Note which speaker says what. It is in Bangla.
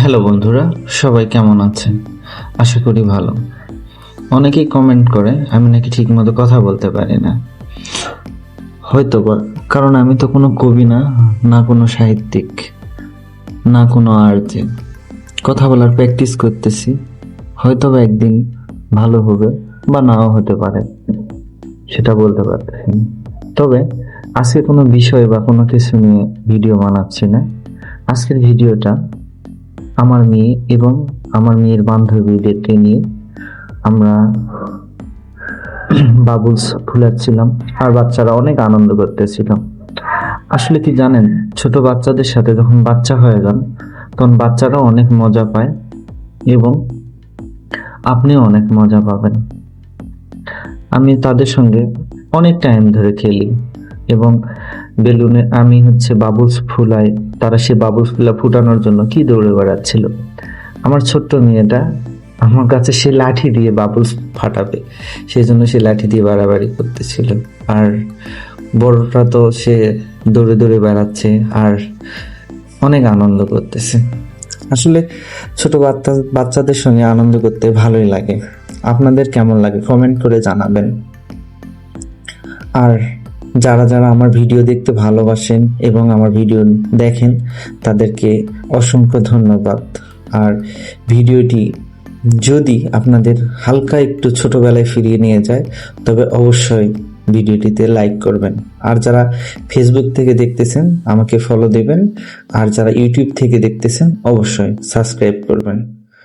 Speaker 1: হ্যালো বন্ধুরা, সবাই কেমন আছেন? আশা করি ভালো। অনেকেই কমেন্ট করে, আমি নাকি ঠিকমতো কথা বলতে পারি না। হয়তো কারণ আমি তো কোনো কবি না না কোনো সাহিত্যিক, না কোনো আর্টে কথা বলার প্র্যাকটিস করতেছি, হয়তো বা একদিন ভালো হবে, বা নাও হতে পারে, সেটা বলতে পারতেছি তবে, আজকে কোনো বিষয় বা কোনো কিছু নিয়ে ভিডিও বানাচ্ছি না। আজকের ভিডিওটা আমার মেয়ে এবং আমার মেয়ের বান্ধবীদেরকে নিয়ে আমরা বাবুলস ফুলাচ্ছিলাম আর বাচ্চারা অনেক আনন্দ করতেছিল। আসলে কি জানেন, ছোট বাচ্চাদের সাথে যখন বাচ্চা হয়ে যান, তখন বাচ্চারা অনেক মজা পায় এবং আপনিও অনেক মজা পাবেন। আমি তাদের সঙ্গে অনেক টাইম ধরে খেলি এবং বেলুনে আমি হচ্ছে বাবুলস ফুলাই, তারা সে বাবুলস ফুলা ফুটানোর জন্য কি দৌড়ে বেড়াচ্ছিল। আমার ছোট্ট মেয়েটা আমার কাছে সে লাঠি দিয়ে বাবুলস ফাটাবে, সেই জন্য সে লাঠি দিয়ে বাড়াবাড়ি করতেছিল। আর বড়টা তো সে দৌড়ে দৌড়ে বেড়াচ্ছে আর অনেক আনন্দ করতেছে। আসলে ছোট বাচ্চা, বাচ্চাদের সঙ্গে আনন্দ করতে ভালোই লাগে। আপনাদের কেমন লাগে কমেন্ট করে জানাবেন। আর যারা যারা আমার ভিডিও দেখতে ভালোবাসেন এবং আমার ভিডিও দেখেন, তাদেরকে অসংখ্য ধন্যবাদ। আর ভিডিওটি যদি আপনাদের হালকা একটু ছোটবেলায় ফিরিয়ে নিয়ে যায়, তবে অবশ্যই ভিডিওটিতে লাইক করবেন। আর যারা ফেসবুক থেকে দেখতেছেন, আমাকে ফলো দেবেন। আর যারা ইউটিউব থেকে দেখতেছেন, অবশ্যই সাবস্ক্রাইব করবেন।